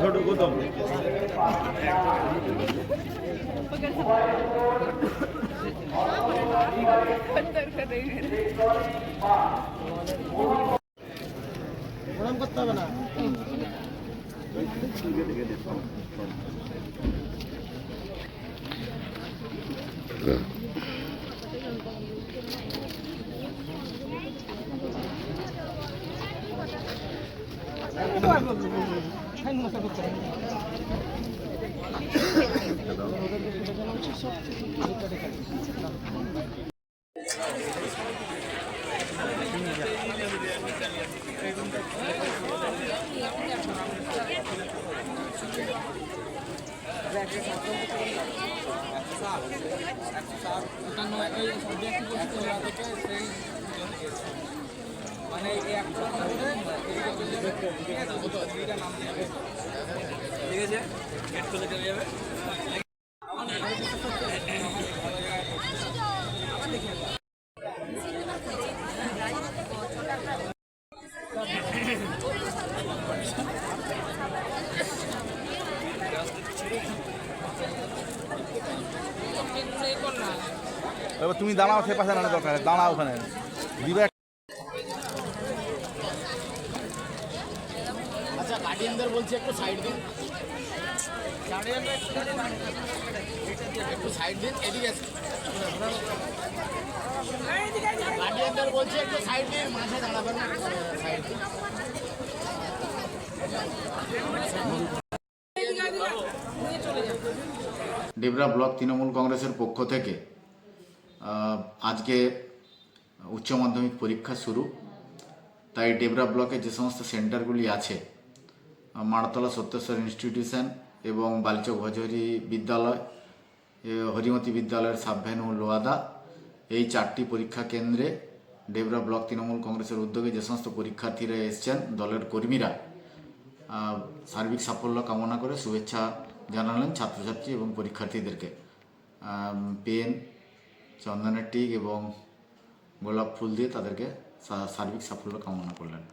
ছোট কোদম প্রণাম করতে হবে না একশো সাত ওটা নয় ওই সব ব্যক্তি বসে সেই এবার তুমি দাঁড়াও সে পাশে না দাঁড়াও ওখানে। দিবে আচ্ছা বলছি, একটু সাইড দিন। একটু সাইড দিন, এদিকে গার্ডিয়ানদের বলছি, একটু সাইড দিন। মাঝে দাঁড়াবেন সাইড দিন। ডেবরা ব্লক তৃণমূল কংগ্রেসের পক্ষ থেকে আজকে উচ্চ মাধ্যমিক পরীক্ষা শুরু। তাই ডেবরা ব্লকে যে সমস্ত সেন্টারগুলি আছে মাড়তলা সত্যেশ্বর ইনস্টিটিউশন এবং বালিচক ভজহরি বিদ্যালয় হরিমতি বিদ্যালয়ের সাবভেনু লোয়াদা। এই চারটি পরীক্ষা কেন্দ্রে ডেবরা ব্লক তৃণমূল কংগ্রেসের উদ্যোগে যে সমস্ত পরীক্ষার্থীরা এসছেন, দলের কর্মীরা সার্বিক সাফল্য কামনা করে শুভেচ্ছা জানালেন ছাত্রছাত্রী এবং পরীক্ষার্থীদেরকে। পেন, চন্দনের টিক এবং গোলাপ ফুল দিয়ে তাদেরকে সার্বিক সাফল্য কামনা করলেন।